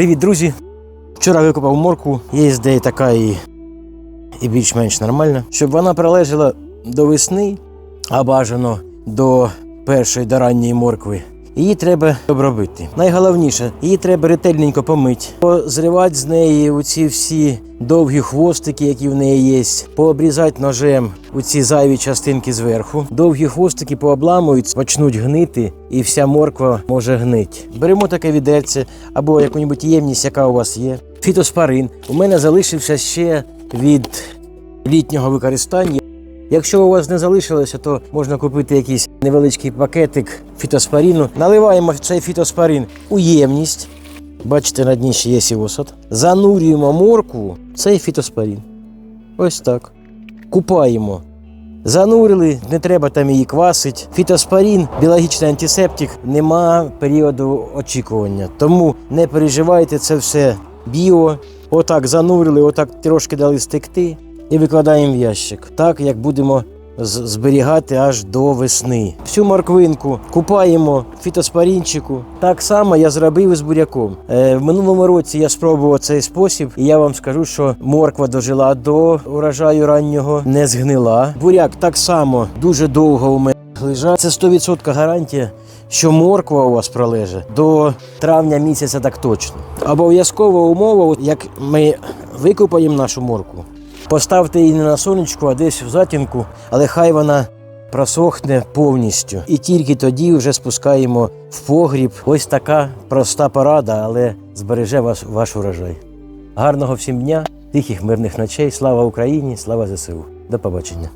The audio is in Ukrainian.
Привіт, друзі! Вчора викопав моркву, є ідея така і, і більш-менш нормальна. Щоб вона прилежала до весни, а бажано до першої до ранньої моркви. Її треба обробити. Найголовніше, її треба ретельненько помити, позривати з неї оці всі довгі хвостики, які в неї є, пообрізати ножем оці зайві частинки зверху. Довгі хвостики пообламують, почнуть гнити, і вся морква може гнити. Беремо таке відерце або яку-небудь ємність, яка у вас є. Фітоспарин. У мене залишився ще від літнього використання. Якщо у вас не залишилося, то можна купити якийсь невеличкий пакетик фітоспаріну. Наливаємо цей фітоспарин у ємність. Бачите, на дні ще є сівосад. Занурюємо моркву цей фітоспарин. Ось так. Купаємо. Занурили, не треба там її квасить. Фітоспарін, біологічний антисептик, нема періоду очікування. Тому не переживайте, це все біо. Отак занурили, отак трошки дали стекти і викладаємо в ящик. Так як будемо зберігати аж до весни. Всю морквинку купаємо в фітоспарінчику. Так само я зробив з буряком. Е, в минулому році я спробував цей спосіб, і я вам скажу, що морква дожила до урожаю раннього, не згнила. Буряк так само дуже довго у мене лежав. Це 100% гарантія. Що морква у вас пролеже до травня місяця так точно. Обов'язкова умова, як ми викопаємо нашу моркву, Поставте її не на сонечку, а десь в затінку, але хай вона просохне повністю. І тільки тоді вже спускаємо в погріб. Ось така проста порада, але збереже вас ваш урожай. Гарного всім дня, тихих мирних ночей. Слава Україні, слава ЗСУ. До побачення.